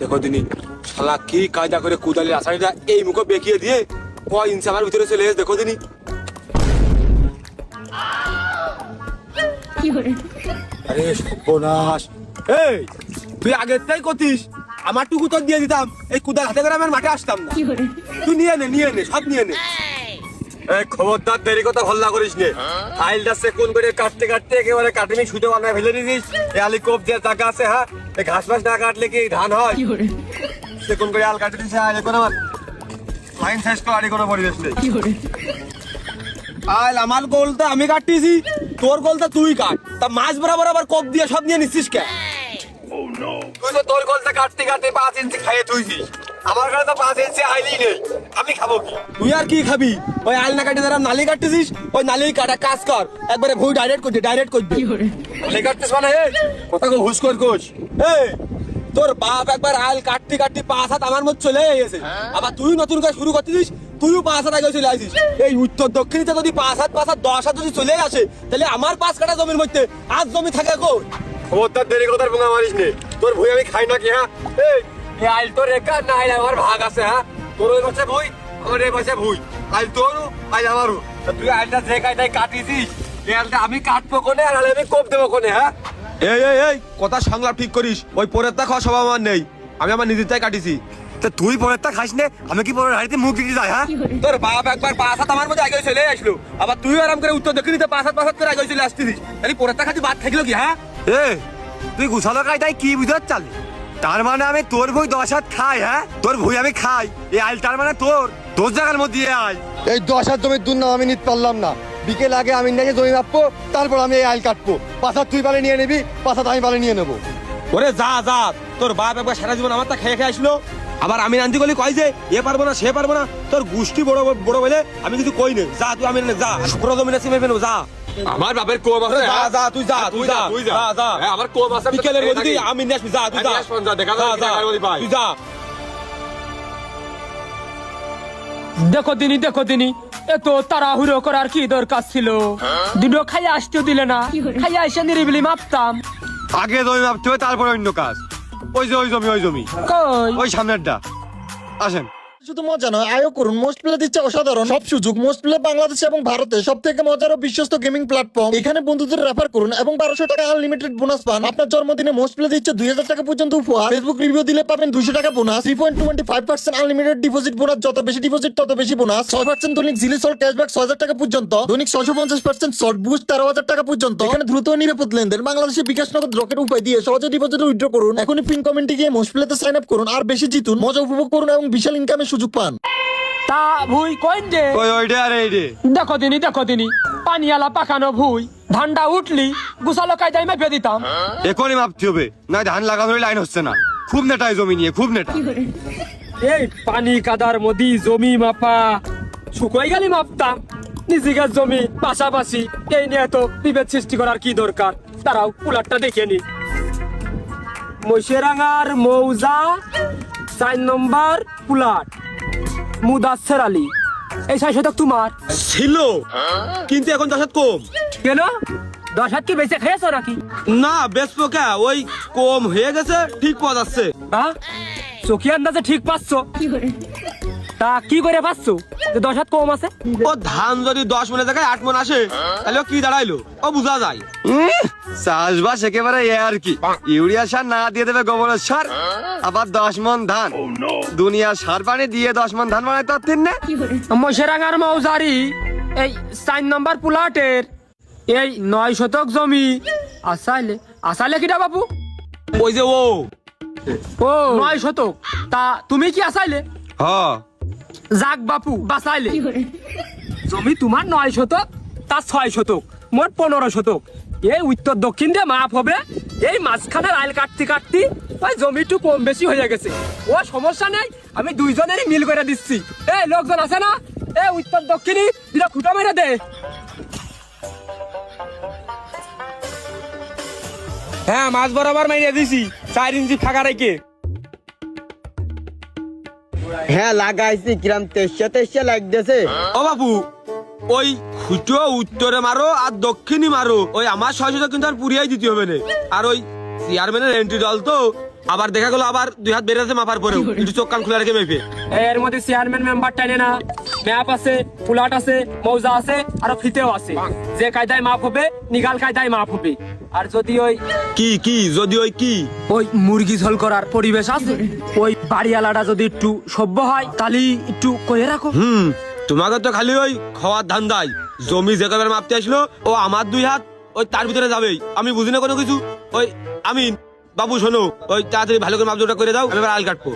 দেখো দিনি শালা কি কায়দা করে কুদালের এই মুখে বেঁকিয়ে দিয়ে ইঞ্চি আমার ভিতরে চলে এসে দেখো দিনি। আরে সর্বনাশ। এই তুই আগের তাই করতিস আমার টুকু তোর দিয়ে দিতাম। এই কুদাল হাতে করে আমার মাঠে আসতাম না। তুই নিয়ে নে নিয়ে নে সব নিয়ে নে। খবরদার দেরি কথা হল্লা করিস নে। ফাইলটা সেকুন করে কাটতে কাটতে একেবারে কাটিনি ছুটে বানায় ফেলে দিস এই আলি কোপ যে টাকা আছে হ্যাঁ? ঘাস ফাস না কাটলে কি ধান হয়? সেকুন করে? আল কাটে দিছে আর এখন আমার লাইন শেষ করে আর কোনো পরিবেশ নেই আল আমার গোলটা আমি কাটতেছি তোর গোলটা তুই কাট। তা মাছ বরাবর আবার কোপ দিয়ে সব নিয়ে নিচ্ছিস কে? তুই তো তোর গোলটা কাটতে কাটতে পাঁচ ইঞ্চি খাইয়ে তুইছিস আমার কাছে তো পাঁচ ইঞ্চি আইলি নেই। আমি খাব কি? তুই আর কি খাবি? ওই আল না কাটে যারা নালি কাটতেছিস? ওই নালি কাটা কাজ কর। একবারে ভুই ডাইরেক্ট করতে ডাইরেক্ট করতে নালি কাটতেছ মানে? এই কথা কো হুশ কর কোচ এই তোর বাপ একবার আল কাটতে কাটতে পাঁচ হাত আমার মধ্যে চলে গেছে। আবার তুই নতুন কাজ শুরু করতেছিস তুইও পাঁচ হাত আগে চলে আসিস। এই উত্তর দক্ষিণে যদি পাঁচ হাত পাঁচ হাত দশ হাত যদি চলে আসে তাহলে আমার পাঁচ কাটা জমির মধ্যে আজ জমি থাকে কো খবরদার দেরি কথার বোঙা মারিস নে। তোর ভুই আমি খাই না কি হ্যাঁ? এই এই আইল তোর একা? না আইল আমার ভাগ আছে হ্যাঁ? তোর ওই পাশে ভুই আমার এই পাশে ভুই। আইল তোরও আইল আমারও। তুই আইলটা যে কায়দায় কাটিছিস? এই আইলটা আমি কাটবো কোনে আর আমি কোপ দেবো কোনে হ্যাঁ? এই এই এই কথা সংলাপ ঠিক করিস। ওই পরের তা খাওয়া সব আমার নেই। আমি আমার নিজের তাই কাটিছি। তা তুই পরের তা খাস নে আমি কি পরের হাড়িতে মুখ দিতে যাই হ্যাঁ? তোর বাপ একবার পাঁচ হাত আমার মধ্যে আগে চলে আসলো। আবার তুই আরাম করে উত্তর দক্ষিণে পাঁচ হাত পাঁচ হাত করে আগে চলে আসতিস তাহলে পরের তা খাতি বাদ থাকল কি হ্যাঁ? এ তুই গুছালো কায়দায় কি বুঝার চালি তার মানে আমি তোর বই দশ হাত খাই হ্যাঁ? তোর ভুই আমি খাই। এই আইল তার মানে তোর। তোর জায়গার মধ্যে এই আইল। এই দশ হাত জমির দুর্নাম আমি নিতে পারলাম না। বিকেল আগে আমি নিজে জমি মাপবো তারপর আমি এই আইল কাটবো। হাত তুই পালে নিয়ে নিবি হাত আমি পালে নিয়ে নেব। ওরে যা যা। তোর বাপ একবার সারা জীবন আমার তা খেয়ে খেয়ে আসলো। আবার আমি নান্দি গলি কয় যে এ পারব না সে পারব না। তোর গোষ্ঠী বড় বড় বলে আমি কিছু কই নে। যা তুই আমি নে, যা। শুক্র জমিনে সিমে ফেলব যা। আমার বাপের কোপ আছে যা যা তুই যা তুই যা তুই যা। যা হ্যাঁ, আমার কোপ আছে বিকেলের মধ্যে আমি নিয়ে আসবি যা তুই হ্যাঁ, যা দেখা যা, যা। তুই যা। দেখো দিনি দেখো দিনি এত তাড়াহুড়ো করার কি দরকার ছিল? দুটো খাইয়া আসতেও দিলে না খাইয়া এসে নিরিবিলি মাপতাম। আগে জমি মাপতে হবে তারপর অন্য কাজ। ওই যে ওই জমি ওই জমি। ওই সামনেরটা। আসেন। শুধু মজা নয় করুন। মোস্ট প্লে দিচ্ছে অসাধারণ। সব সুযোগ। মোস্ট প্লে বাংলাদেশ এবং ভারতে সব থেকে মজার ও বিশ্বস্ত গেমিং প্ল্যাটফর্ম এখানে বন্ধুদের রেফার করুন এবং বারোশো টাকা আনলিমিটেড বোনাস পান। আপনার জন্মদিনে মোস্ট প্লে দিচ্ছে দুই হাজার টাকা পর্যন্ত উপহার। ফেসবুক রিভিউ দিলে পাবেন দুশো টাকা bonus three point twenty five percent unlimited deposit bonus যত বেশি ডিপোজিট তত বেশি বোনাস ছয় পার্সেন্ট দৈনিক জিলি সল্ট ক্যাশব্যাক ছয় হাজার টাকা পর্যন্ত। দৈনিক ছশো পঞ্চাশ পার্সেন্ট সল্ট বুস্ট তেরো হাজার টাকা পর্যন্ত। এখানে দ্রুত নিরাপদ লেনদেন। বাংলাদেশে বিকাশ নগদ রকেট উপায় দিয়ে সহজে ডিপোজিট উইথড্র করুন। এখনই পিন কমেন্টে গিয়ে মোস্ট সাইন আপ করুন। আর বেশি জিতুন। মজা উপভোগ করুন এবং বিশাল ইনকামের সুযোগ পান। তা ভুই কইন যে ওই ওইটা আর এই রে দেখো দিনি দেখো দিনি পানিয়ালা পাকানো ভুই ধানটা উঠলি গুছালো কায়দায় মেপে দিতাম। এখনই মাপতে হবে না ধান লাগানোর লাইন হচ্ছে না। খুব নেটায় জমি নিয়ে খুব নেটা এই পানি কাদার মধ্যে জমি মাপা শুকাই গেলি মাপতাম নিজেকার জমি পাশাপাশি এই নিয়ে তো বিভেদ সৃষ্টি করার কি দরকার? তারাও কুলারটা দেখে নি। মৈশেরাঙ্গার মৌজা চার নম্বর পুলাট মুদাসের আলী। এই ছয় শতক তোমার। ছিল। কিন্তু এখন দশ হাত কম। কেন? দশ হাত কি বেঁচে খেয়েছো নাকি? না বেশ পোকা ওই কম হয়ে গেছে ঠিক পাওয়া যাচ্ছে। হ্যাঁ? চোখি আন্দাজে ঠিক পাচ্ছ। তা কি করে পাচ্ছ? যে দশ হাত কম আছে? ও ধান যদি দশ মনে জায়গায় আট মন আসে তাহলে কি দাঁড়াইলো? ও বোঝা যায়। চাষবাস একেবারে এ আর কি। ইউরিয়া সার না দিয়ে দেবে গোবরের সার আবার দশ মন ধান। দুনিয়া সার পানি দিয়ে দশ মন ধান বানাই তো তিন না। মশেরাঙ্গার মৌজারি এই চার নম্বর প্লাটের এই নয় শতক জমি। আসাইলে আসাইলে কিটা বাবু ওই যে ও। ও নয় শতক। তা তুমি কি আসাইলে? হ। যাক বাপু বাসাইলে জমি তোমার নয় শতক তা ছয় শতক মোট পনেরো শতক। এই উত্তর দক্ষিণ দিয়ে মাপ হবে। এই মাঝখানের আইল কাটতে কাটতে ওই জমিটু কম বেশি হয়ে গেছে। ও সমস্যা নেই আমি দুইজনেরই মিল করে দিচ্ছি। এই লোকজন আছে না? এ উত্তর দক্ষিণী দুটা খুঁটা মেরে দে। হ্যাঁ মাছ বরাবর মাইরে দিছি চার ইঞ্চি ফাঁকা রেখে। হ্যাঁ লাগাইছি কিরাম তেইশে তেইশে লাগতেছে। ও বাবু ওই খুঁটো উত্তরে মারো আর দক্ষিণই মারো। ওই আমার ছয়শো কিন্তু আর পুরিয়াই দিতে হবে না আর ওই চেয়ারম্যানের এন্ট্রি দল তো আবার দেখা গেলো আবার দুই হাত বেড়ে আছে মাপার পরেও একটু চোখ কান খুলে রেখে মেপে। এর মধ্যে চেয়ারম্যান মেম্বার টাইনে না। ম্যাপ আছে ফুলাট আছে মৌজা আছে আর ফিতেও আছে। যে কায়দায় মাপ হবে নিগাল কায়দায় মাপ হবে। আর যদি ওই কি কি যদি ওই কি? ওই মুরগি ঝোল করার পরিবেশ আছে ওই বাড়িওয়ালাটা যদি একটু সভ্য হয় তাহলে একটু কয়ে রাখো। হুম তোমাকে তো খালি ওই খাওয়ার ধান্দাই। জমি যে মাপতে আসলো, ও আমার দুই হাত, ওই তার ভিতরে যাবে আমি বুঝি না কোনো কিছু? ওই আমিন, বাবু শোনো, ওই তাড়াতাড়ি ভালো করে মাপজোটা করে দাও, আমি এবার আল কাটবো।